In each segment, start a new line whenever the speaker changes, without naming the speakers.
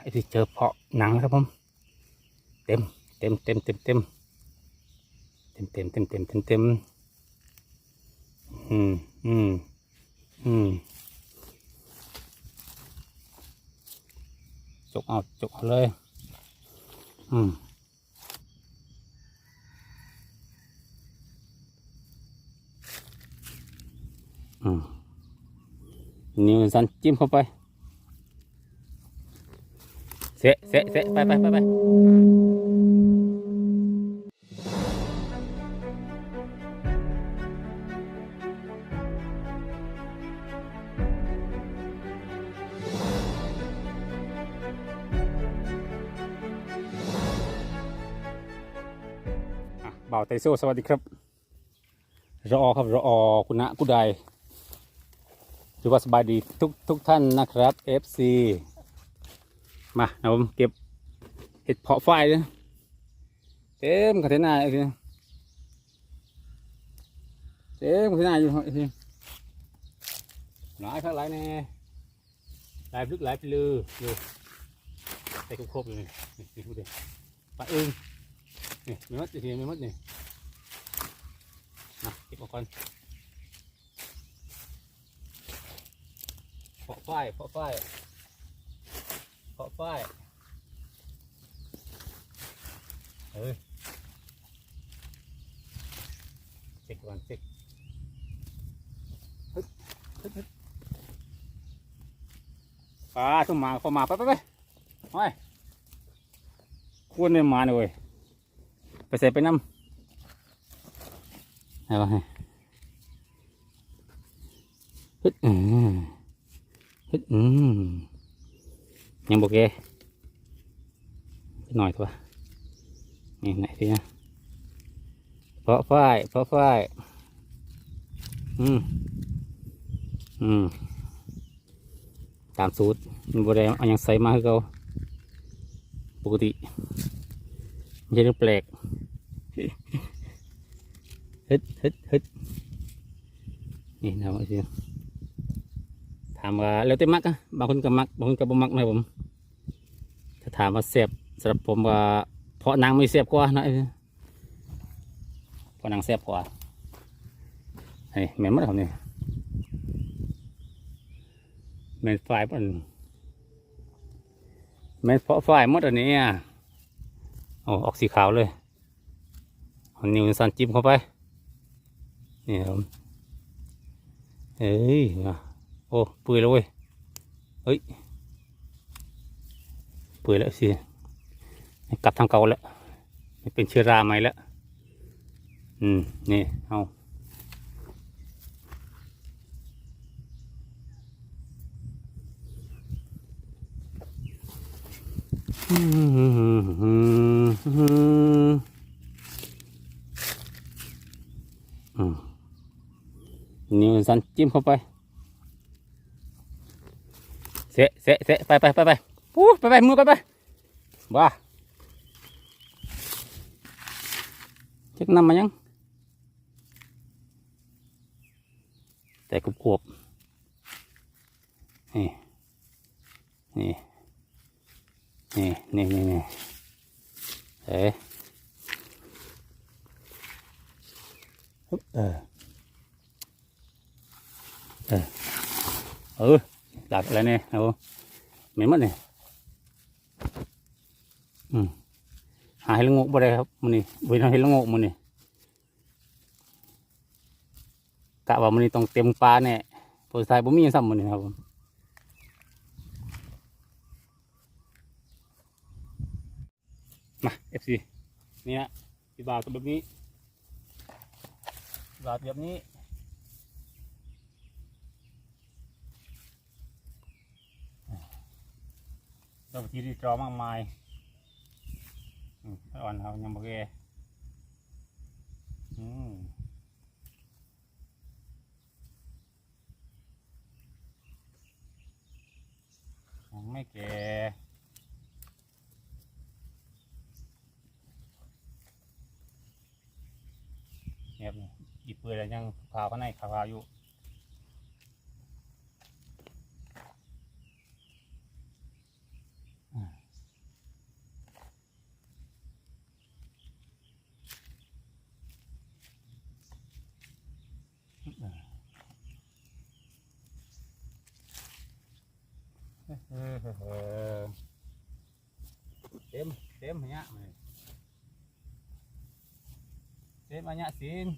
ไอ้ที่เจอเพาะหนังครับผมเต็มเต็มเต็มเต็มเต็มเต็มเต็มเต็มเต็มเต็มเต็มอืมอืมอืมจกเอาจกเอาเลย อืมอืมนิ้วสั้นจิ้มเข้าไป เสะเสะเสะไปไปไปไปอะบ่าวไตโซสวัสดีครับรอครับรอคุณนะกุไดหรือว่าสบายดีทุกทุกท่านนะครับ FC มาเอาผมเก็บเห็ดเพาะไฟเลยเต็มคอนเทนเนอร์ไอ้ทีเต็มคอนเทนเนอร์อยู่ทีหลายครับหลายแน่หลายลึกหลายไปเลยดูใส่ครบๆเลยนี่ดูดิปลาอึ้งนี่มีมัดไอ้ทีมีมัดนี่มาเก็บออกก่อนเพาะไฟเพาะไฟ ฝ้ายเอ้ยเช็คก่อนเช็คฮึดปลาต้องมาเข้ามาไปไปไปไปควรเนี่ยมาหน่อยไปใส่ไปน้ำเอาไปฮึดอืมฮึดอืม ยังบอกแกหน่อยตัวนี่ไหนทีนะเพาะฝ้ายเพาะฝ้ายอืมอืมตามสูตรบรเอาย่างใส่มาให้เขาปกติไม่ใช่เรื่องแปลกฮึดฮึดฮึดนี่นะว่าสิ ถามว่าแล้วแต่มักอะบางคนก็มักบางคนก็บ่มักนะผม ถ้าถามว่าเสียบสำหรับผมว่าเพราะนางไม่เสียบกว่านะเพราะนางเสียบกว่าไอ้แม่นมัดครับนี่แม่นฝ่ายมันแม่นเพาะฝ่ายมดอันนี้อะโอ้ออกสีขาวเลยเอานิ้วสันจิ้มเข้าไปนี่ครับเฮ้ยอะ โอ้เปื่อยแล้วเว้ยเฮ้ยเปื่อยแล้วสิกลับทางเก่าแล้วเป็นเชื้อราใหม่แล้วอืมนี่เอาอืมนิ้วสันจิ้มเข้าไปะเสะเสะไปไปไปไปปูไปไปมือไปไปบ้าเช็คนำมายัง แต่กรุบกรบนี่ นี่ นี่ นี่นี่นี่เอ๊ะฮึบเออ เออเออ หลับอะไรเนี่ยเอาไม่หมดเนี่ยอืมหาเห็ดละโงกบ่ได้ครับมันนี่เว้นเอาเห็ดละโงกมันนี่กะว่ามันนี่ต้องเต็มปลาแน่โปรสไทยบ่มีซ้ำมันนี่ครับผมมาเอฟซีนี่ฮะพี่บ่าวตัวแบบนี้พี่บ่าวตัวแบบนี้ เราทีรีตรอมากมายอ่อนเขายังบ่แก่อืมยังไม่แก่เนี่หยิบเปลือยแล้วยังขาวข้างในขาวๆอยู่ Tem, tem banyak. Tem banyak sin.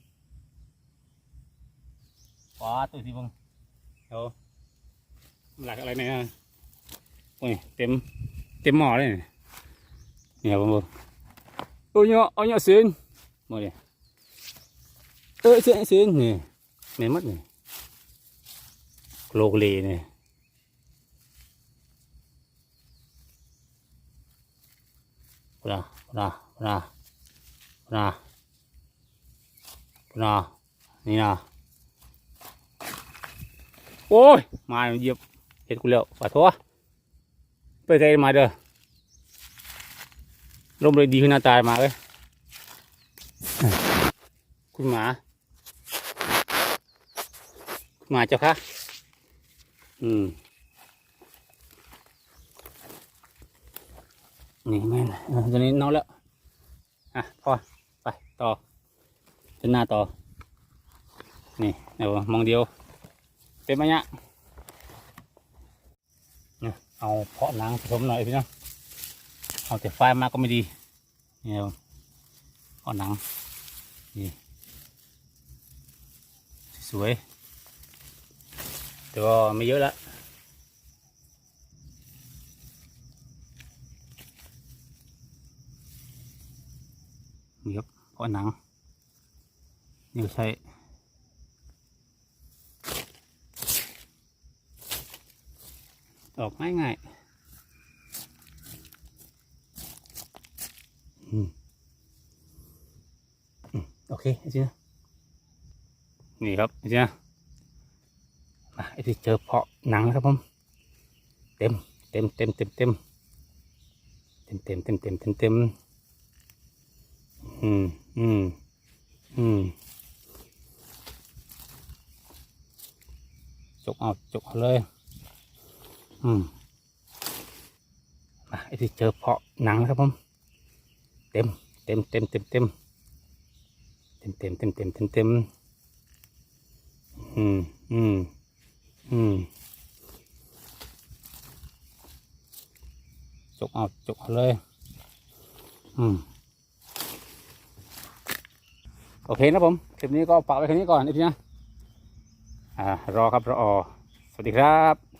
Quá tôi gì vâng. Đâu. Là cái này này. Ui, tem tem mỏ đây này. Nè vâng vâng. Ôi nhọ, ôi nhọ xin. Mồi này. Ơ xin xin nè. Mẹ mất này. Lô lì này. ปลาปลาปลาปลาปลานี่นะโอ้ย มาเหยียบเห็ดกูแล้วปะทัวไปไกลมาเด้อลมเลยดีขึ้นหน้าตามาเลยคุณหมา คุณหมาเจ้าค่ะอืม นี่แม่นเออตัวนี้เน่าแล้ว อะพอไปต่อเดินหน้าต่อ นี่เดี๋ยวมองเดียวเต็มไหมเนี่ยเนี่ยเอาเพาะหนังผสมหน่อยพี่น้องเอาแต่ไฟมากก็ไม่ดีเนี่ยเพาะหนังนี่สวยแต่ว่าไม่เยอะละ นี่ครับเพราะหนังนี่ก็ใช้ออกง่ายง่ายอืมโอเคไอ้จีนะนี่ครับไอ้จีนะอะไอ้ที่เจอเพาะหนังแล้วครับผมเต็มเต็มเต็มเต็มเต็มเต็มเต็มเต็มเต็มเต็มเต็ม อืม อืม อืมจกเอาจกเอาเลย อืมอะไอ้ที่เจอเพาะหนังนะครับผมเต็มเต็ม เต็มเต็มเต็มเต็มเต็มเต็มเต็มเต็มเต็มอืม อืม อืมจกเอาจกเอาเลย อืม โอเคนะผม คลิปนี้ก็ฝากไว้แค่นี้ก่อนนะพี่นะ อ่ารอครับรอ สวัสดีครับ